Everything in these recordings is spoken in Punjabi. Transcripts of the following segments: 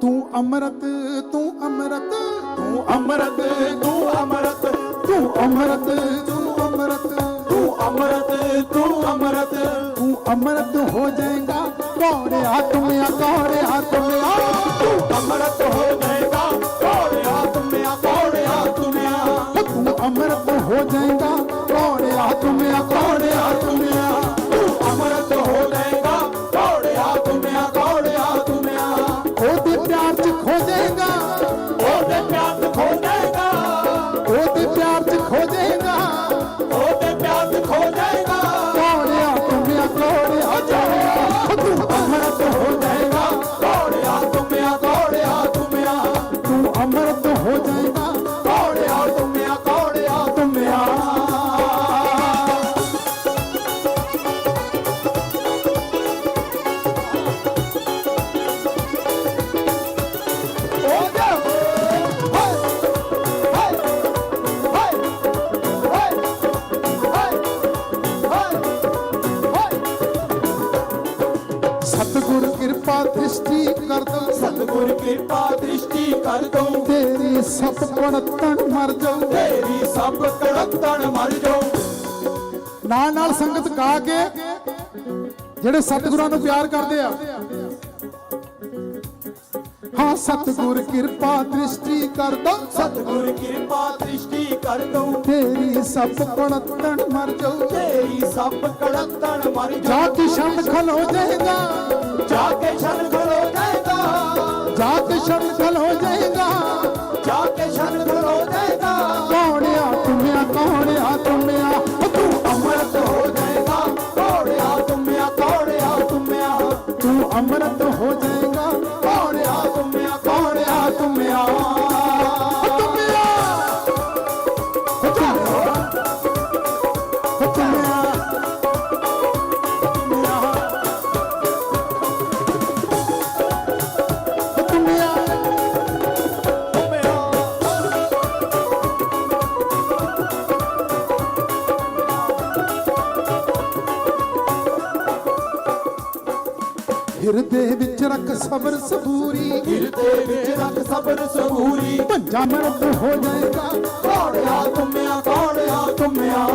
ਤੂੰ ਅੰਮ੍ਰਿਤ ਤੂੰ ਅੰਮ੍ਰਿਤ ਤੂੰ ਅੰਮ੍ਰਿਤ ਤੂੰ ਅੰਮ੍ਰਿਤ ਤੂੰ ਅੰਮ੍ਰਿਤ ਤੂੰ ਅੰਮ੍ਰਿਤ ਤੂੰ ਅੰਮ੍ਰਿਤ ਤੂੰ ਅੰਮ੍ਰਿਤ ਤੂੰ ਅੰਮ੍ਰਿਤ ਹੋ ਜਾਏਗਾ। ਕੌੜਿਆ ਤੁਮਿਆ ਕੌੜਿਆ ਤੁਮਿਆ ਤੂੰ दृष्टि कर दो। सतगुरु कृपा दृष्टि कर दो। तेरी सब कणतन मर जाऊँ तेरी सब कणतन मर जाऊँ नाल नाल संगत का के जेड़े सतगुरुआं नु प्यार करदे आ। हाँ सतगुरु कृपा दृष्टि कर दो। सतगुरु कृपा दृष्टि कर दो। तेरी सब कणतन मर जाऊँ तेरी सब कणतन मर जाऊँ जाति शंड खल हो जाएगा ਜਾ ਕੇ ਛਣ ਖਲੋ ਜਾਏਗਾ ਹਿਰਦੇ ਵਿੱਚ ਰੱਖ ਸਬਰ ਸਬੂਰੀ। ਹਿਰਦੇ ਵਿੱਚ ਰੱਖ ਸਬਰ ਸਬੂਰੀ। ਭੰਜਾ ਮਰਦ ਹੋ ਜਾਏਗਾ। ਕੋੜਿਆ ਤੁਮਿਆ ਕੋੜਿਆ ਤੁਮਿਆ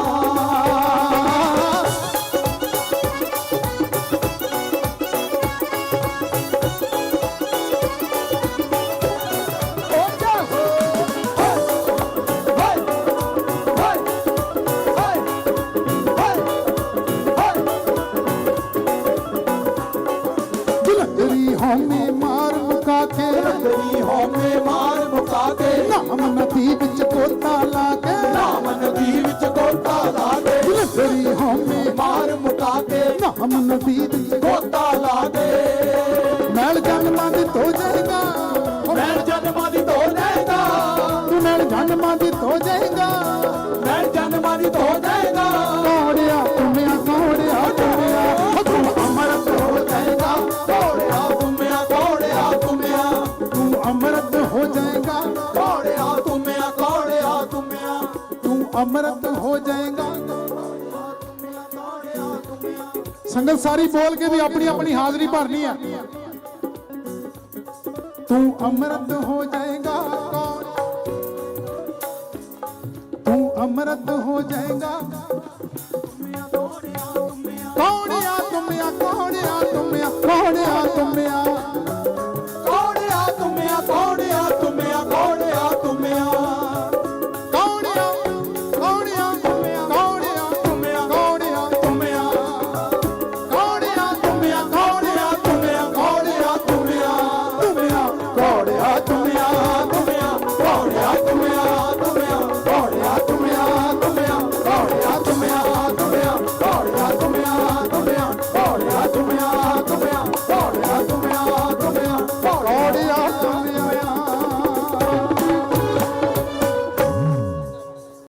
ਗਰੀ ਹੋਮੇ ਮਾਰ ਮੁਕਾ ਕੇ। ਨਾਮ ਨਦੀ ਵਿੱਚ ਗੋਤਾ ਲਾ ਕੇ। ਨਾਮ ਨਦੀ ਵਿੱਚ ਗੋਤਾ ਲਾ ਕੇ। ਦਿਲਕਰੀ ਹਉਮੈ ਮਾਰ ਮੁਕਾ ਕੇ। ਨਾਮ ਨਦੀ ਵਿੱਚ ਗੋਤਾ ਲਾ ਕੇ। ਮੈਲ ਜਨਮਾਂ ਦੀ ਧੋ ਜਾਏਗਾ। ਮੈਂ ਜਨਮਾਂ ਦੀ ਧੋ ਜਾਏਗਾ। ਤੂੰ ਮੈਲ ਜਨਮਾਂ ਦੀ ਧੋ ਜਾਏਗਾ। ਅੰਮ੍ਰਿਤ ਹੋ ਜਾਏਗਾ। ਸੰਗਤ ਸਾਰੀ ਬੋਲ ਕੇ ਵੀ ਆਪਣੀ ਆਪਣੀ ਹਾਜ਼ਰੀ ਭਰਨੀ ਹੈ ਤੂੰ ਅੰਮ੍ਰਿਤ ਹੋ ਜਾਏਗਾ। ਕੌਣ ਤੂੰ ਅੰਮ੍ਰਿਤ ਹੋ ਜਾਏਗਾ।